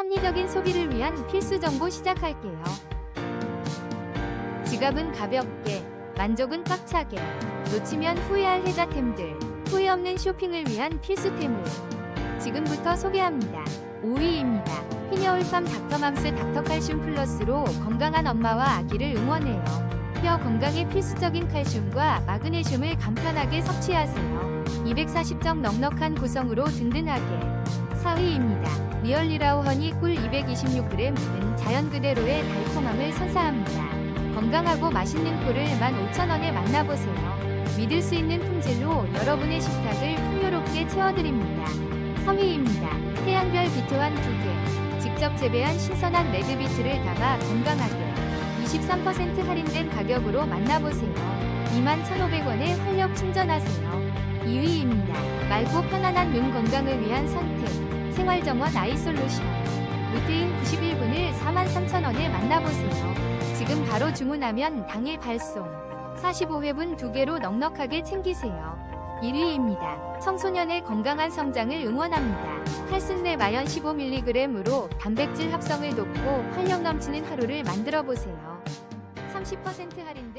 합리적인 소비를 위한 필수 정보 시작할게요. 지갑은 가볍게, 만족은 꽉차게, 놓치면 후회할 혜자템들, 후회 없는 쇼핑을 위한 필수템을 지금부터 소개합니다. 5위입니다. 피녀올팜 닥터맘스 닥터칼슘 플러스로 건강한 엄마와 아기를 응원해요. 뼈 건강에 필수적인 칼슘과 마그네슘을 간편하게 섭취하세요. 240점 넉넉한 구성으로 든든하게. 4위입니다. 리얼리라우 허니 꿀 226g은 자연 그대로의 달콤함을 선사합니다. 건강하고 맛있는 꿀을 15,000원에 만나보세요. 믿을 수 있는 품질로 여러분의 식탁을 풍요롭게 채워드립니다. 3위입니다. 태양별 비트환 2개. 직접 재배한 신선한 레드비트를 담아 건강하게 23% 할인된 가격으로 만나보세요. 21,500원에 활력 충전하세요. 2위입니다. 맑고 편안한 눈 건강을 위한 선택. 생활정원 아이솔루션. 루테인 91분을 43,000원에 만나보세요. 지금 바로 주문하면 당일 발송. 45회분 2개로 넉넉하게 챙기세요. 1위입니다. 청소년의 건강한 성장을 응원합니다. 칼슘내 마연 15mg으로 단백질 합성을 돕고 활력 넘치는 하루를 만들어 보세요. 30% 할인